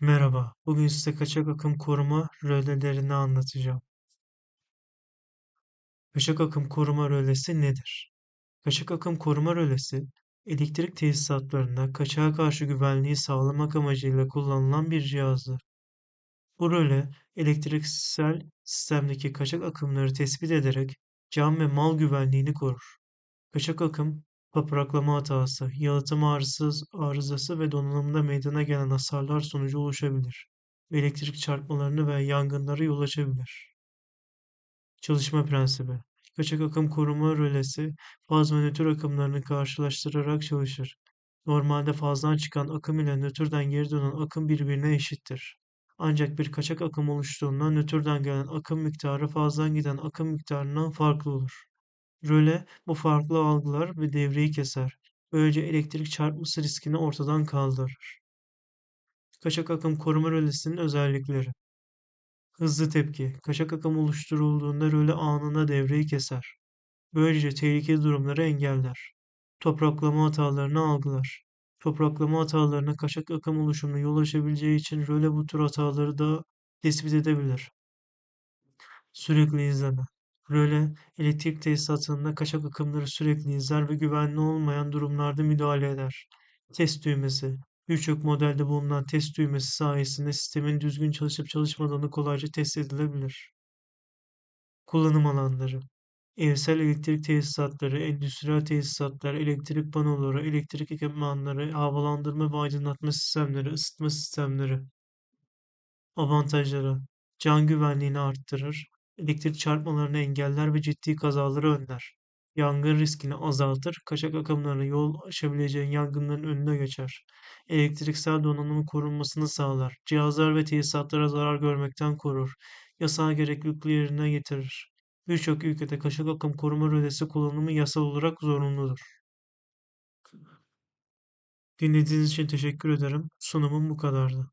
Merhaba, bugün size kaçak akım koruma rölelerini anlatacağım. Kaçak akım koruma rölesi nedir? Kaçak akım koruma rölesi, elektrik tesisatlarında kaçağa karşı güvenliği sağlamak amacıyla kullanılan bir cihazdır. Bu röle, elektriksel sistemdeki kaçak akımları tespit ederek can ve mal güvenliğini korur. Kaçak akım, topraklama hatası, yalıtım arızası, arızası ve donanımda meydana gelen hasarlar sonucu oluşabilir elektrik çarpmalarını ve yangınlara yol açabilir. Çalışma prensibi Kaçak akım koruma rölesi faz ve nötr akımlarını karşılaştırarak çalışır. Normalde fazdan çıkan akım ile nötrden geri dönen akım birbirine eşittir. Ancak bir kaçak akım oluştuğunda nötrden gelen akım miktarı fazdan giden akım miktarından farklı olur. Röle bu farklı algılar ve devreyi keser. Böylece elektrik çarpması riskini ortadan kaldırır. Kaçak akım koruma rölesinin özellikleri. Hızlı tepki. Kaçak akım oluşturulduğunda röle anında devreyi keser. Böylece tehlikeli durumları engeller. Topraklama hatalarını algılar. Topraklama hatalarına kaçak akım oluşumuna yol açabileceği için röle bu tür hataları da tespit edebilir. Sürekli izleme. Röle, elektrik tesisatında kaçak akımları sürekli izler ve güvenli olmayan durumlarda müdahale eder. Test düğmesi. Birçok modelde bulunan test düğmesi sayesinde sistemin düzgün çalışıp çalışmadığını kolayca test edilebilir. Kullanım alanları. Evsel elektrik tesisatları, endüstriyel tesisatlar, elektrik panoları, elektrik ekipmanları, havalandırma ve aydınlatma sistemleri, ısıtma sistemleri. Avantajları. Can güvenliğini arttırır, elektrik çarpmalarını engeller ve ciddi kazaları önler. Yangın riskini azaltır, kaçak akımlarına yol açabileceğin yangınların önüne geçer. Elektriksel donanımın korunmasını sağlar. Cihazlar ve tesisatlara zarar görmekten korur. Yasal gereklilikleri yerine getirir. Birçok ülkede kaçak akım koruma rölesi kullanımı yasal olarak zorunludur. Dinlediğiniz için teşekkür ederim. Sunumum bu kadardı.